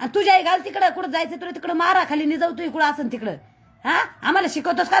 आणि तुझ्या आई घाल तिकडं कुठं जायचं तुला तिकडं मारा खाली निजाव तू इकडं असं तिकडं. हा? आम्हाला शिकवतोस काय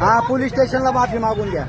हा पोलीस स्टेशनला माफी मागून घ्या